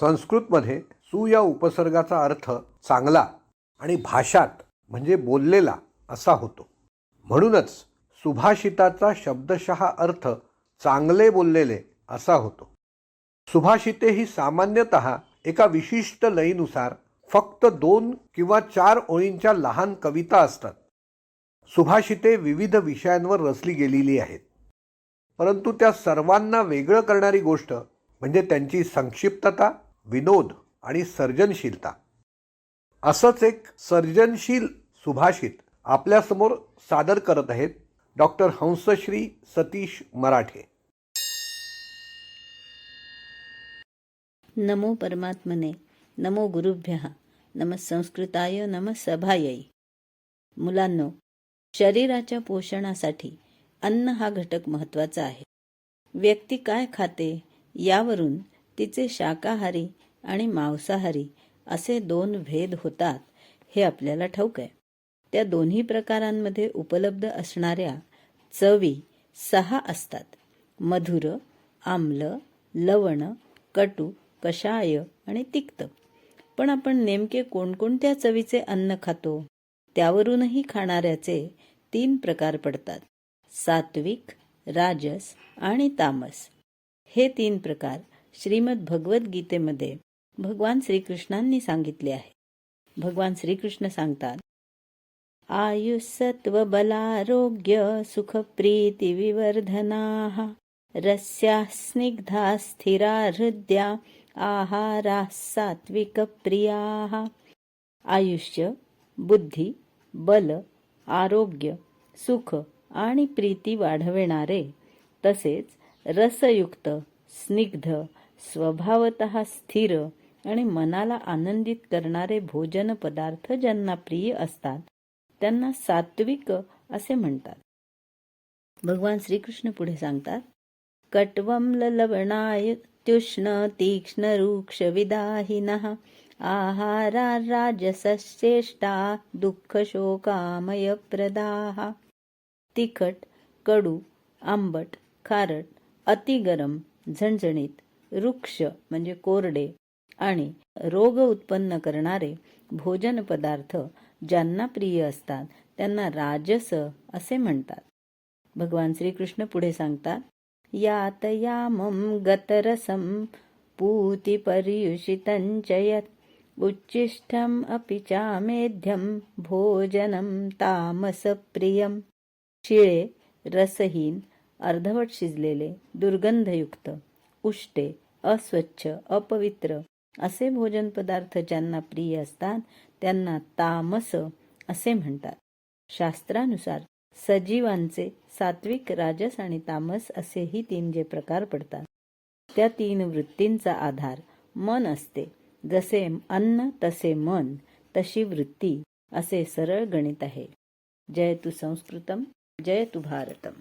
संस्कृतमध्ये सु या उपसर्गाचा अर्थ चांगला आणि भाषात म्हणजे बोललेला असा होतो. म्हणूनच सुभाषिताचा शब्दशः अर्थ चांगले बोललेले असा होतो. सुभाषिते ही सामान्यतः एका विशिष्ट लयीनुसार फक्त दोन किंवा चार ओळींच्या लहान कविता असतात. सुभाषिते विविध विषयांवर रचली गेलेली आहेत. परंतु त्या सर्वांना वेगळं करणारी गोष्ट म्हणजे त्यांची संक्षिप्तता विनोद आणि सर्जनशीलता. असंच एक सर्जनशील सुभाषित आपल्यासमोर सादर करत आहेत डॉक्टर हंसश्री सतीश मराठे. नमो परमात्मने नमो गुरुभ्य नम संस्कृताय नम सभायै. मुलांनो शरीराच्या पोषणासाठी अन्न हा घटक महत्त्वाचा आहे. व्यक्ती काय खाते यावरून तिचे शाकाहारी आणि मांसाहारी असे दोन भेद होतात हे आपल्याला ठाऊक आहे. त्या दोन्ही प्रकारांमध्ये उपलब्ध असणाऱ्या चवी सहा असतात. मधुर आम्ल लवण कटू कषाय आणि तिक्त. पण आपण नेमके कोणकोणत्या चवीचे अन्न खातो त्यावरूनही खाणाऱ्याचे तीन प्रकार पडतात. सात्विक राजस आणि तामस. हे तीन प्रकार श्रीमद भगवद्गीतेमध्ये भगवान श्रीकृष्णांनी सांगितले आहे. भगवान श्रीकृष्ण सांगतात आयुसत्व बलारोग्य सुखप्रीती विवर्धनाः रस्याः स्निग्धा स्थिरा हृद्या आहाराः सात्विकप्रियाः आयुष्य बुद्धी बल आरोग्य सुख आणि प्रीती वाढविणारे तसेच रसयुक्त स्निग्ध स्वभावत स्थिर आणि मनाला आनंदित करणारे भोजन पदार्थ ज्यांना प्रिय असतात त्यांना सात्विक असे म्हणतात. भगवान श्रीकृष्ण पुढे सांगतात कट्वं लवणाय त्युष्ण तीक्ष्ण रुक्ष विदाहिनः आहारा राजसश्रेष्ठा दुःख शोकामय प्रदाः तिखट कडू आंबट खारट अतिगरम झणझणीत वृक्ष म्हणजे कोरडे आणि रोग उत्पन्न करणारे भोजन पदार्थ ज्यांना प्रिय असतात त्यांना राजस असे म्हणतात. भगवान श्रीकृष्ण पुढे सांगतात यात यामम गतरसम पूती च यत् उच्छिष्टम् अपि चामेध्यं भोजनं तामसप्रियं शिळे रसहीन अर्धवट शिजलेले दुर्गंधयुक्त उष्टे अस्वच्छ अपवित्र असे भोजन पदार्थ ज्यांना प्रिय असतात त्यांना तामस असे म्हणतात. शास्त्रानुसार सजीवांचे सात्विक राजस आणि तामस असेही तीन जे प्रकार पडतात. त्या तीन वृत्तींचा आधार मन असते. जसे अन्न तसे मन तशी वृत्ती असे सरळ गणित आहे. जय तु संस्कृतम जय तु भारतम.